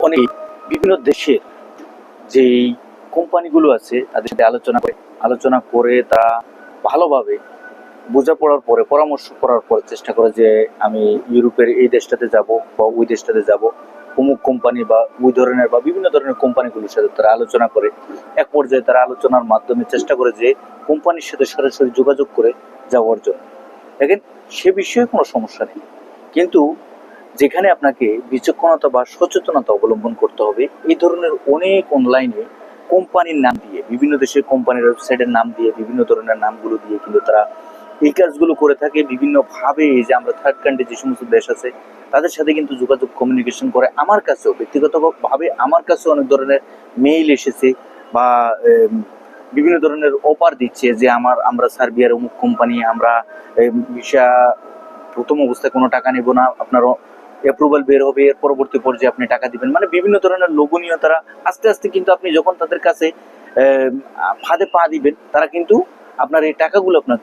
অনেক বিভিন্ন দেশের যেই কোম্পানিগুলো আছে, তাদের সাথে আলোচনা করে আলোচনা করে তারা ভালোভাবে বোঝাপড়ার পরে, পরামর্শ করার পরে চেষ্টা করে যে আমি ইউরোপের এই দেশটাতে যাব বা ওই দেশটাতে যাব। অমুক কোম্পানি বা ওই ধরনের বা বিভিন্ন ধরনের কোম্পানিগুলোর সাথে তারা আলোচনা করে, এক পর্যায়ে তারা আলোচনার মাধ্যমে চেষ্টা করে যে কোম্পানির সাথে সরাসরি যোগাযোগ করে যাওয়ার জন্য। দেখেন, সে বিষয়ে কোনো সমস্যা নেই। কিন্তু যেখানে আপনাকে বিচক্ষণতা বা সচেতনতা অবলম্বন করতে হবে। এই ধরনের অনেক অনলাইনে কোম্পানির নাম দিয়ে, বিভিন্ন দেশের কোম্পানির ওয়েবসাইটের নাম দিয়ে, বিভিন্ন ধরনের নামগুলো দিয়ে কিন্তু তারা এই কাজগুলো করে থাকে। বিভিন্নভাবে যে আমরা থার্ড কান্ট্রি যে সমস্ত দেশ আছে, তাদের সাথে কিন্তু যোগাযোগ কমিউনিকেশন করে। আমার কাছেও, ব্যক্তিগতভাবে আমার কাছেও অনেক ধরনের মেইল এসেছে বা বিভিন্ন ধরনের অফার দিচ্ছে যে আমার, আমরা সার্বিয়ার অমুক কোম্পানি আমরা ভিসা প্রথম অবস্থায় কোনো টাকা নেব না, আপনার অ্যাপ্রুভাল বের হবে এর পরবর্তী পর্যায়ে আপনি টাকা দিবেন। মানে বিভিন্ন ধরনের লোভনীয় তারা আস্তে আস্তে কিন্তু আপনি যখন তাদের কাছে ফাঁদে পা দিবেন তারা কিন্তু আপনার এই টাকাগুলো আপনার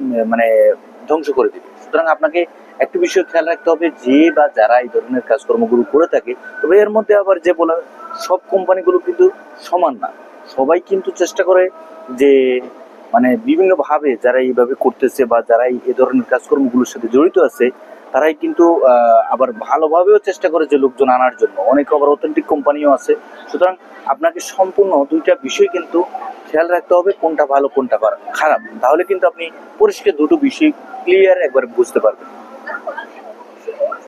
উম, মানে ধ্বংস করে দিবে। সুতরাং আপনাকে একটা বিষয় খেয়াল রাখতে হবে যে বা যারা এই ধরনের কাজকর্মগুলো করে থাকে তবে এর মধ্যে আবার যে বলা সব কোম্পানিগুলো কিন্তু সমান না। সবাই কিন্তু চেষ্টা করে যে মানে বিভিন্ন ভাবে যারা এইভাবে করতেছে বা যারা এই ধরনের কাজকর্মগুলোর সাথে জড়িত আছে তারাই কিন্তু আবার ভালোভাবেও চেষ্টা করে যে লোকজন আনার জন্য। অনেক আবার অথেন্টিক কোম্পানিও আছে। সুতরাং আপনাকে সম্পূর্ণ দুইটা বিষয় কিন্তু খেয়াল রাখতে হবে, কোনটা ভালো, কোনটা খারাপ। তাহলে কিন্তু আপনি পরিষ্কার দুটো বিষয় ক্লিয়ার একবার বুঝতে পারবেন।